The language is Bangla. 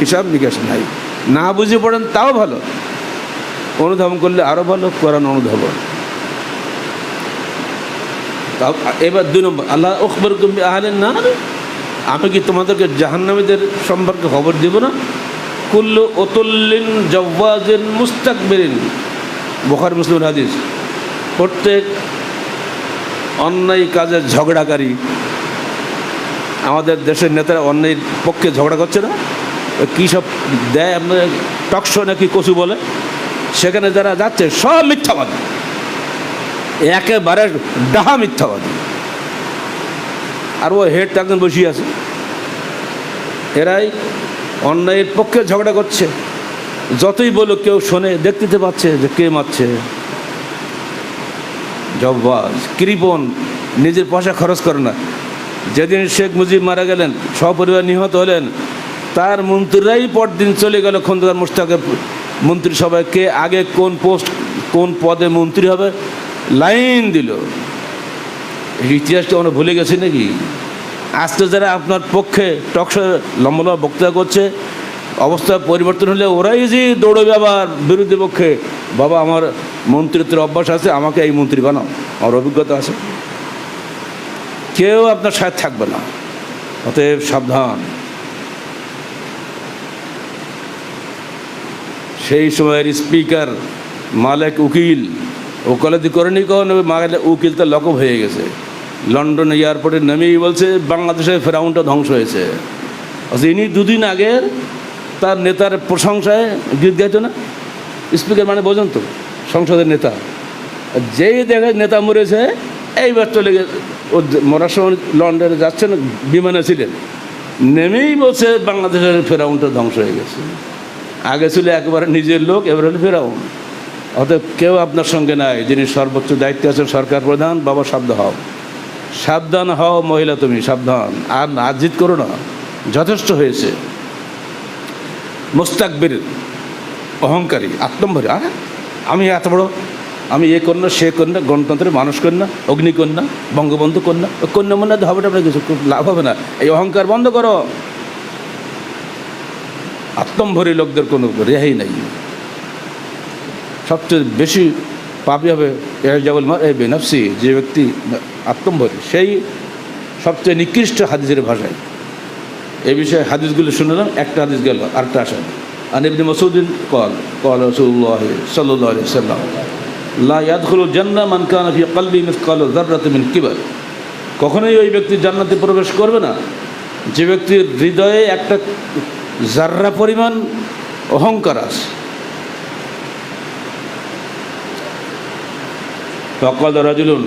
হিসাব নিকাশ নাই। না বুঝে পড়েন তাও ভালো। অনুধাবন করলে আরও ভালো, কোরআন অনুধাবন। তাও, এবার দুই নম্বর, আল্লাহ ওখবর আহলেন না আমি কি তোমাদেরকে জাহান্নামীদের সম্পর্কে খবর দিব না? কুল্লু অতুল্লিন জব্বাজেন মুস্তাকবেরিন। বোখার মুসলিম হাদিস, প্রত্যেক অন্যায় কাজের ঝগড়াকারী। আমাদের দেশের নেতারা অন্যায়ের পক্ষে ঝগড়া করছে না? কী সব দেয় আপনার টকশো নাকি কচু বলে? সেখানে যারা যাচ্ছে, সব মিথ্যাবাদী। একেবারে ডাহা মিথ্যাবাদী। আর ও হেড একজন বসিয়ে আছে। এরাই অন্যায়ের পক্ষে ঝগড়া করছে। যতই বলো কেউ শোনে, দেখতে পাচ্ছে যে কে মারছে। জব্বাজ কৃপন, নিজের পয়সা খরচ করে না। যেদিন শেখ মুজিব মারা গেলেন, সপরিবার নিহত হলেন তার মন্ত্রীরাই পরদিন চলে গেল খন্দকার মুস্তাকের মন্ত্রিসভায় কে আগে কোন পোস্ট, কোন পদে মন্ত্রী হবে? লাইন দিল। ইতিহাসটা আমরা ভুলে গেছি নাকি? আজকে যারা আপনার পক্ষে টকশো লম্বা লম্বা বক্তৃতা করছে, অবস্থা পরিবর্তন হলে ওরাই যে দৌড়বে আবার বিরোধী পক্ষে। বাবা, আমার মন্ত্রিত্বের অভ্যাস আছে, আমাকে এই মন্ত্রী বানাও। আমার অভিজ্ঞতা আছে। কেউ আপনার সাথে থাকবে না। অতএব সাবধান। সেই সময়ের স্পিকার মালেক উকিল ওকালতি করেনি কখন? মালে উকিল তো লকব হয়ে গেছে। লন্ডন এয়ারপোর্টে নেমেই বলছে বাংলাদেশের ফেরাউনটা ধ্বংস হয়েছে। অথচ ইনি দুদিন আগের তার নেতার প্রশংসায় গীত গাইতো না? স্পিকার মানে বোঝেন তো, সংসদের নেতা। যেই দেখে নেতা মরেছে, এইবার চলে গেছে। ও মরার সময় লন্ডনে যাচ্ছেন, বিমানে ছিলেন। নেমেই বলছে, বাংলাদেশের ফেরাউনটা ধ্বংস হয়ে গেছে। আগে ছিল একেবারে নিজের লোক, এবার হলো ফেরাউন। অতএব কেউ আপনার সঙ্গে নাই, যিনি সর্বোচ্চ দায়িত্বে আছেন সরকার প্রধান, বাবা সাবধান হও। সাবধান হও মহিলা তুমি, সাবধান। আর নাজিত করো না। যথেষ্ট হয়েছে। মোস্তাকবির অহংকারী আত্মম্ভরী আরে, আমি এত বড়, আমি এ কন্যা, সে কন্যা, গণতন্ত্রের মানুষ কন্যা, অগ্নিকন্যা, বঙ্গবন্ধু কন্যা কন্যা মন্যা হবে আপনার কিছু, লাভ হবে না। এই অহংকার বন্ধ করো। আত্মম্ভরী লোকদের কোনো রেহাই নেই। সবচেয়ে বেশি পাপি হবে এজাবুল মার এ বেনফসি যে ব্যক্তি আত্মম্ভরী, সেই সবচেয়ে নিকৃষ্ট হাদিসের ভাষায়। এই বিষয়ে হাদিসগুলো শুনলাম একটা হাদিস গেল, আরেকটা আসেন আর ইবনে মাসউদিন কল কল রাসূলুল্লাহ সাল্লাল্লাহু আলাইহি সাল্লাম লা ইয়াদখুলু জান্নাহ মান কানা ফি কলবি মিসকালু যাররাতিন মিন কিবার। কখনোই ওই ব্যক্তি জান্নাতে প্রবেশ করবে না। যে ব্যক্তির হৃদয়ে একটা জাররা পরিমাণ অহংকার আছে। ফকাল রাজুলুন।